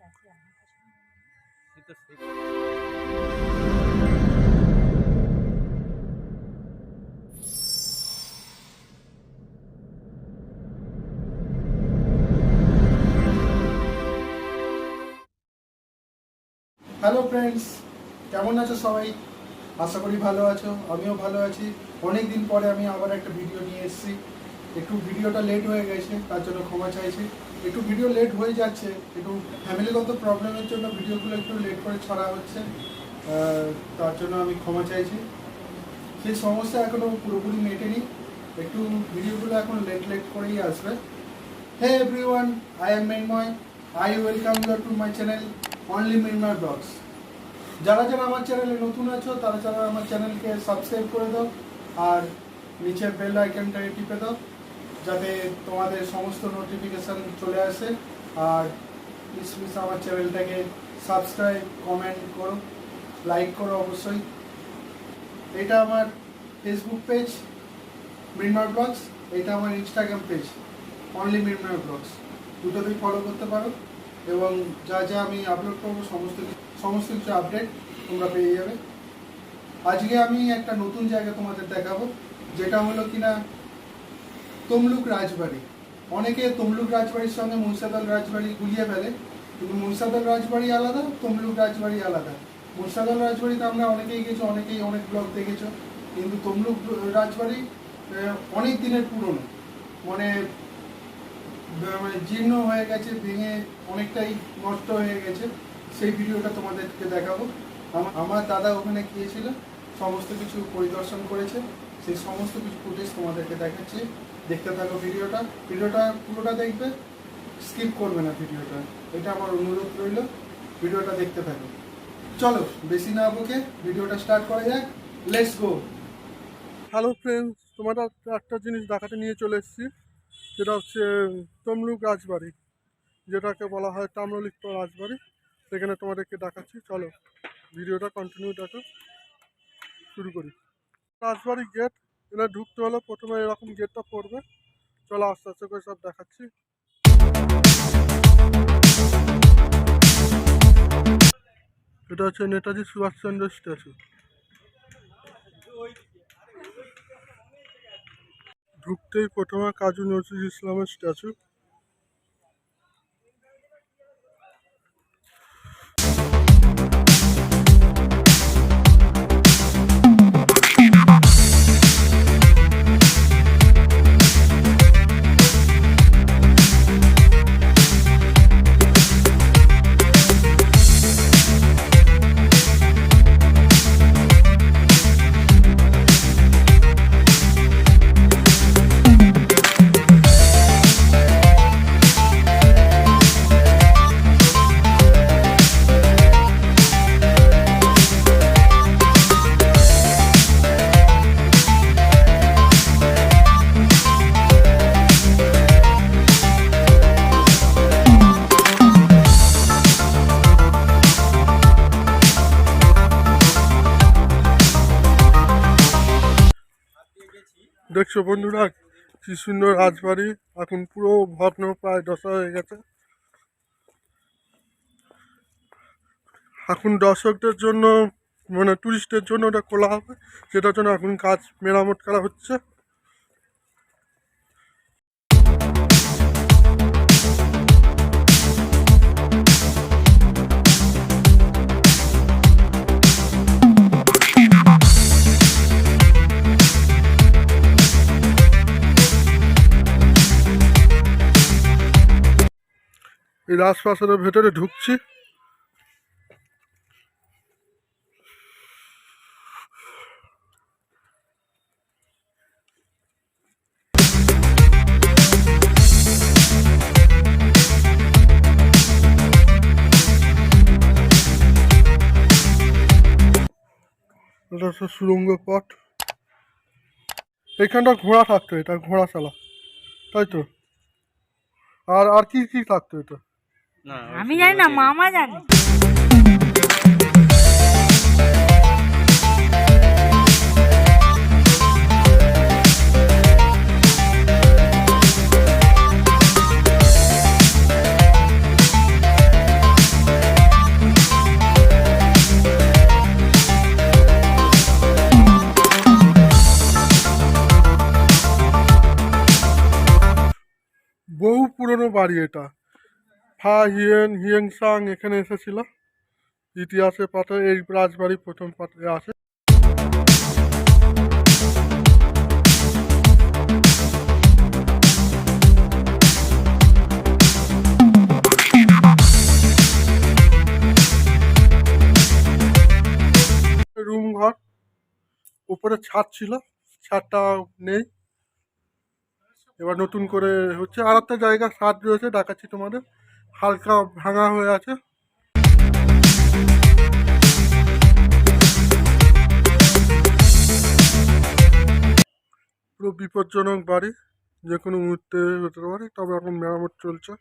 Hello friends কেমন আছো সবাই? আশা করি ভালো আছো, আমিও ভালো আছি। অনেক দিন পরে আমি আবার একটা ভিডিও নিয়ে এসেছি। একটু ভিডিওটা লেট হয়ে গেছে, তার জন্য ক্ষমা চাইছি। একটু ভিডিও লেট হয়ে যাচ্ছে, একটু ফ্যামিলিগত প্রবলেমের জন্য ভিডিওগুলো একটু লেট করে ছড়া হচ্ছে। তার জন্য আমি ক্ষমা চাইছি। সেই সমস্যা এখনও পুরোপুরি মেটেনি। একটু ভিডিওগুলো এখন লেট লেট করেই আসবে। Hey everyone I am Menmoy I welcome you to my channel only Menmoy blogs যারা যারা আমার চ্যানেলে নতুন আছো, তারা যারা আমার চ্যানেলকে সাবস্ক্রাইব করে দাও, আর নিচের বেল আইকনটা টিপে দাও। যাতে তোমাদের সমস্ত নোটিফিকেশান চলে আসে। আর প্লিজ প্লিজ আমার চ্যানেলটাকে সাবস্ক্রাইব কমেন্ট করো লাইক করো অবশ্যই। এটা আমার ফেসবুক পেজ মৃন্ময় ব্লগস এটা আমার Instagram page only Mrinmoy vlogs দুটোতেই ফলো করতে পারো এবং যা যা আমি আপলোড করব, সমস্ত সমস্ত কিছু আপডেট তোমরা পেয়ে যাবে। আজকে আমি একটা নতুন জায়গা তোমাদের দেখাবো, যেটা হলো কিনা তমলুক রাজবাড়ি। অনেকে তমলুক রাজবাড়ির সঙ্গে মুর্শিদাবাদ রাজবাড়ি গুলিয়ে ফেলে, কিন্তু মুর্শিদাবাদ রাজবাড়ি আলাদা, তমলুক রাজবাড়ি আলাদা। মুর্শিদাবাদ রাজবাড়িতে আমরা অনেকেই গেছি, অনেকেই অনেক ব্লগ দেখেছ, কিন্তু তমলুক রাজবাড়ি অনেক দিনের পুরনো। মানে মানে জীর্ণ হয়ে গেছে, ভেঙে অনেকটাই নষ্ট হয়ে গেছে। সেই ভিডিওটা তোমাদেরকে দেখাবো। আমার দাদা ওখানে গিয়েছিল, সমস্ত কিছু পরিদর্শন করেছে, সেই সমস্ত কিছু ফুটেজ তোমাদেরকে দেখাচ্ছি। দেখতে থাকো ভিডিওটা। ভিডিওটা পুরোটা দেখবে স্কিপ করবে না ভিডিওটা। এটা আমার অনুরোধ রইল, ভিডিওটা দেখতে থাকো। চলো, বেশি না বকে ভিডিওটা স্টার্ট করা যাক। লেটস গো হ্যালো ফ্রেন্ডস তোমাদের একটা জিনিস দেখাতে নিয়ে চলে এসেছি। যেটা হচ্ছে, তমলুক রাজবাড়ি, যেটাকে বলা হয় তাম্রলিপ্ত রাজবাড়ি। সেখানে তোমাদেরকে দেখাচ্ছি। চলো, ভিডিওটা কন্টিনিউ দেখো। শুরু করি। রাজবাড়ি গেট এখানে ঢুকতে হলে প্রথমে এরকম গেটটা পড়বে। চলো আস্তে আস্তে করে সব দেখাচ্ছি। এটা হচ্ছে নেতাজি সুভাষচন্দ্র স্ট্যাচু। ঢুকতেই প্রথমে কাজু নজরুল ইসলামের স্ট্যাচু। দেখছ বন্ধুরা, কি সুন্দর রাজবাড়ি। এখন পুরো ভগ্ন প্রায় দশা হয়ে গেছে। এখন দর্শকদের জন্য মানে টুরিস্টের জন্য ওটা খোলা হবে। সেটার জন্য এখন কাজ মেরামত করা হচ্ছে। রাজপ্রাসাদের ভেতরে ঢুকছি। এটা সুরঙ্গ পথ। এখানটা ঘোড়া থাকতো এটা ঘোড়া চালা তাই তো? আর আর কি কি থাকতো এটা? আমি জানি না মামা জানে। বহু পুরনো বাড়ি এটা। ফা হিয়েন হিয়েন সাং এখানে এসেছিল। ইতিহাসে পাঠায় এই রাজবাড়ি প্রথম পাঠায় আছে রুম ঘর, উপরে ছাদ ছিল, ছাদটা নেই। এবার নতুন করে হচ্ছে আর একটা জায়গা, ছাদ রয়েছে ডাকাচ্ছি তোমাদের। হালকা ভাঙা হয়ে আছে। পুরো বিপজ্জনক বাড়ি যে কোনো মুহূর্তে হতে পারে, তবে এখন মেরামত চলছে।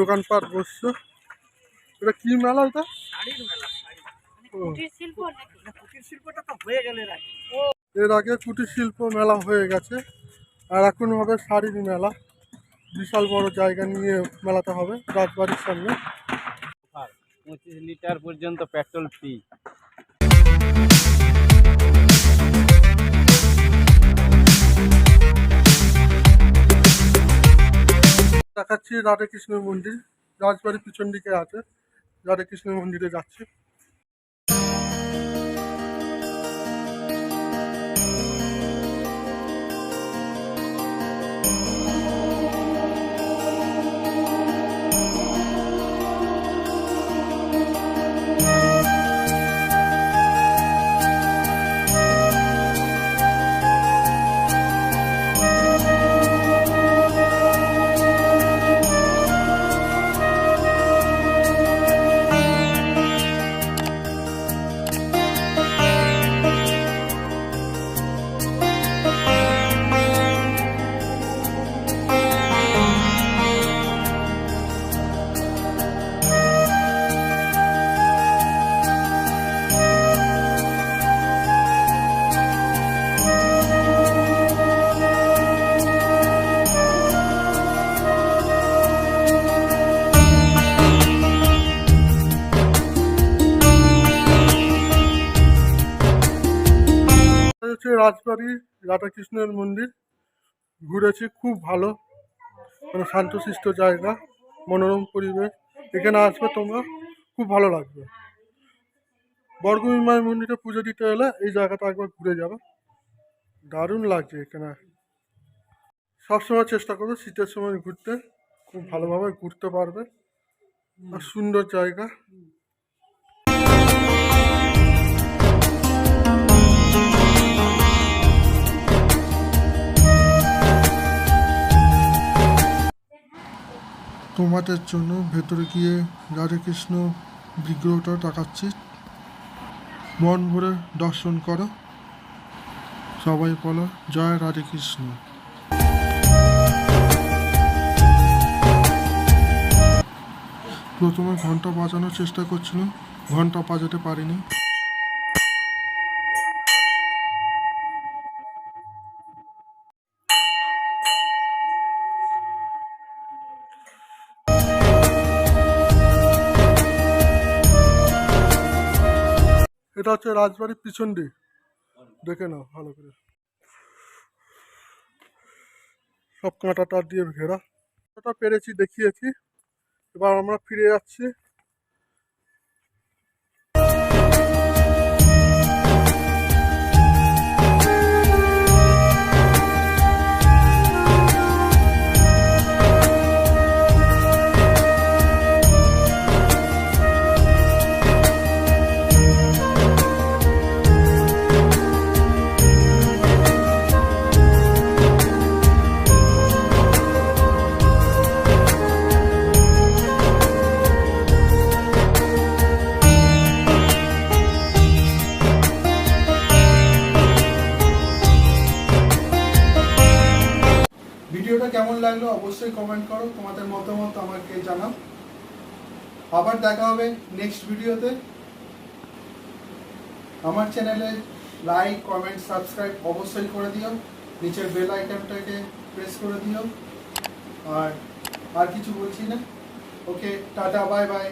দোকানপাট বসছে। এটা কি মেলা এটা? শাড়ির মেলা শাড়ি ও, কুটির শিল্প নাকি? কুটির শিল্পটা তো হয়ে গেলে রাখি এর আগে কুটির শিল্প মেলা হয়ে গেছে। আর এখন হবে শাড়ির মেলা। বিশাল বড় জায়গা নিয়ে মেলাটা হবে রাজবাড়ির সামনে। আর পঁচিশ লিটার পর্যন্ত পেট্রোল ফ্রি। দেখাচ্ছি রাধাকৃষ্ণের মন্দির। রাজবাড়ির পিছন দিকে আছে। রাধাকৃষ্ণের মন্দিরে যাচ্ছি। হচ্ছে রাজবাড়ি রাধাকৃষ্ণের মন্দির। ঘুরেছি, খুব ভালো। মানে শান্তশিষ্ট জায়গা মনোরম পরিবেশ। এখানে আসবে তোমরা, খুব ভালো লাগবে। বর্গমী মন্দিরে পুজো দিতে এলে এই জায়গাটা একবার ঘুরে যাবে। দারুণ লাগছে এখানে। সবসময় চেষ্টা করবে শীতের সময় ঘুরতে, খুব ভালোভাবে ঘুরতে পারবে। আর সুন্দর জায়গা। তোমাদের জন্য ভেতরে গিয়ে রাধাকৃষ্ণ বিগ্রহটা দেখাচ্ছি মন ভরে দর্শন করো। সবাই বলো, জয় রাধাকৃষ্ণ। প্রথমে ঘণ্টা বাজানোর চেষ্টা করছিলাম, ঘণ্টা বাজাতে পারিনি। এটা হচ্ছে রাজবাড়ির পিছন দিক। দেখে নাও, ভালো করে। সব কাঁটা টাট দিয়ে ঘেরা। এটা পেরেছি দেখিয়েছি। এবার আমরা ফিরে যাচ্ছি। অবশ্যই কমেন্ট করো, তোমাদের মতামত আমাকে জানাও। আবার দেখা হবে নেক্সট ভিডিওতে আমার চ্যানেলে লাইক কমেন্ট সাবস্ক্রাইব অবশ্যই করে দিও। নিচের বেল আইকনটাকে প্রেস করে দিও। আর আর কিছু বলছি না। ওকে টাটা বাই বাই